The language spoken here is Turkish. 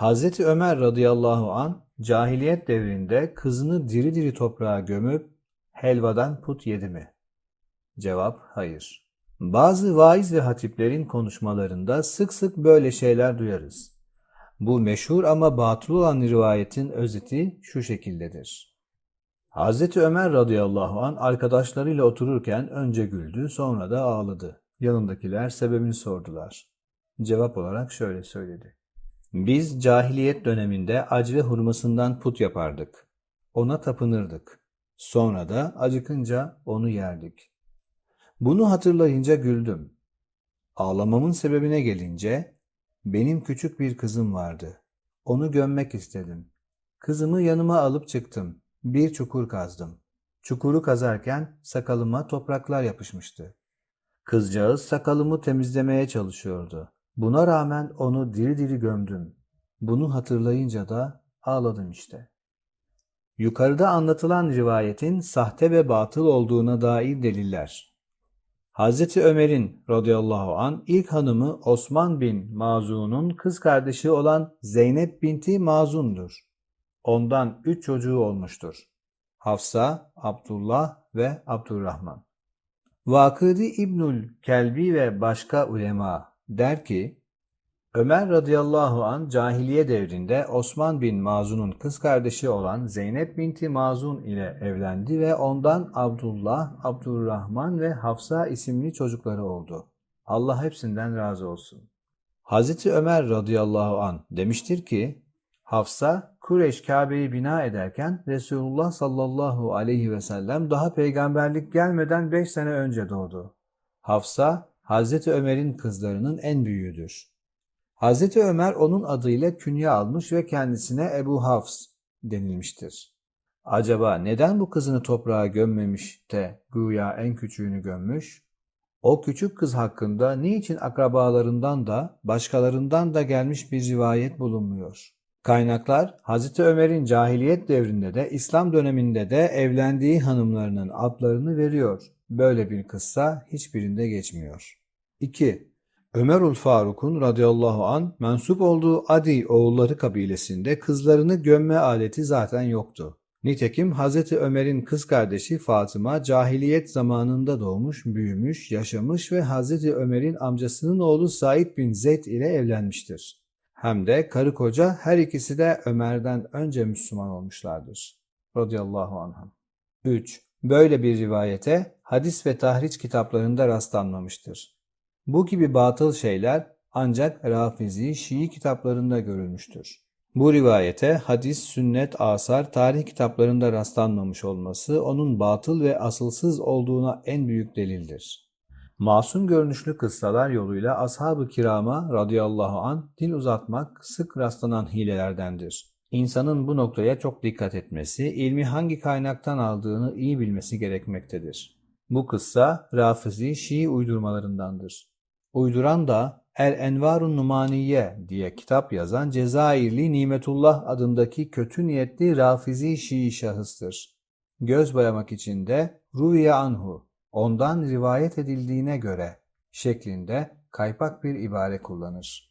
Hazreti Ömer radıyallahu an cahiliyet devrinde kızını diri diri toprağa gömüp helvadan put yedi mi? Cevap hayır. Bazı vaiz ve hatiplerin konuşmalarında sık sık böyle şeyler duyarız. Bu meşhur ama batıl olan rivayetin özeti şu şekildedir. Hazreti Ömer radıyallahu an arkadaşlarıyla otururken önce güldü sonra da ağladı. Yanındakiler sebebini sordular. Cevap olarak şöyle söyledi. Biz cahiliyet döneminde acve hurmasından put yapardık. Ona tapınırdık. Sonra da acıkınca onu yerdik. Bunu hatırlayınca güldüm. Ağlamamın sebebine gelince benim küçük bir kızım vardı. Onu gömmek istedim. Kızımı yanıma alıp çıktım. Bir çukur kazdım. Çukuru kazarken sakalıma topraklar yapışmıştı. Kızcağız sakalımı temizlemeye çalışıyordu. Buna rağmen onu diri diri gömdüm. Bunu hatırlayınca da ağladım işte. Yukarıda anlatılan rivayetin sahte ve batıl olduğuna dair deliller. Hazreti Ömer'in radıyallahu an ilk hanımı Osman bin Mazun'un kız kardeşi olan Zeynep binti Mazun'dur. Ondan üç çocuğu olmuştur. Hafsa, Abdullah ve Abdurrahman. Vakıdi İbnül Kelbi ve başka ulema der ki, Ömer radıyallahu an cahiliye devrinde Osman bin Mazun'un kız kardeşi olan Zeynep binti Mazun ile evlendi ve ondan Abdullah, Abdurrahman ve Hafsa isimli çocukları oldu. Allah hepsinden razı olsun. Hazreti Ömer radıyallahu an demiştir ki, Hafsa, Kureş Kabe'yi bina ederken Resulullah sallallahu aleyhi ve sellem daha peygamberlik gelmeden 5 sene önce doğdu. Hafsa, Hazreti Ömer'in kızlarının en büyüğüdür. Hazreti Ömer onun adıyla künye almış ve kendisine Ebu Hafs denilmiştir. Acaba neden bu kızını toprağa gömmemiş de güya en küçüğünü gömmüş? O küçük kız hakkında niçin akrabalarından da başkalarından da gelmiş bir rivayet bulunmuyor? Kaynaklar Hazreti Ömer'in cahiliyet devrinde de İslam döneminde de evlendiği hanımlarının adlarını veriyor. Böyle bir kıssa hiçbirinde geçmiyor. 2. Ömerül Faruk'un radıyallahu an mensup olduğu Adi oğulları kabilesinde kızlarını gömme adeti zaten yoktu. Nitekim Hazreti Ömer'in kız kardeşi Fatıma cahiliyet zamanında doğmuş, büyümüş, yaşamış ve Hazreti Ömer'in amcasının oğlu Said bin Zeyd ile evlenmiştir. Hem de karı koca her ikisi de Ömer'den önce Müslüman olmuşlardır. Radıyallahu anhum. 3. Böyle bir rivayete hadis ve tahriç kitaplarında rastlanmamıştır. Bu gibi batıl şeyler ancak Rafizi Şii kitaplarında görülmüştür. Bu rivayete hadis, sünnet, asar, tarih kitaplarında rastlanmamış olması onun batıl ve asılsız olduğuna en büyük delildir. Masum görünüşlü kıssalar yoluyla ashab-ı kirama radıyallahu an dil uzatmak sık rastlanan hilelerdendir. İnsanın bu noktaya çok dikkat etmesi, ilmi hangi kaynaktan aldığını iyi bilmesi gerekmektedir. Bu kıssa Rafizi Şii uydurmalarındandır. Uyduran da El Envarun Numaniye diye kitap yazan Cezayirli Nimetullah adındaki kötü niyetli Rafizi Şii şahıstır. Göz boyamak için de Ruviye Anhu, ondan rivayet edildiğine göre şeklinde kaypak bir ibare kullanır.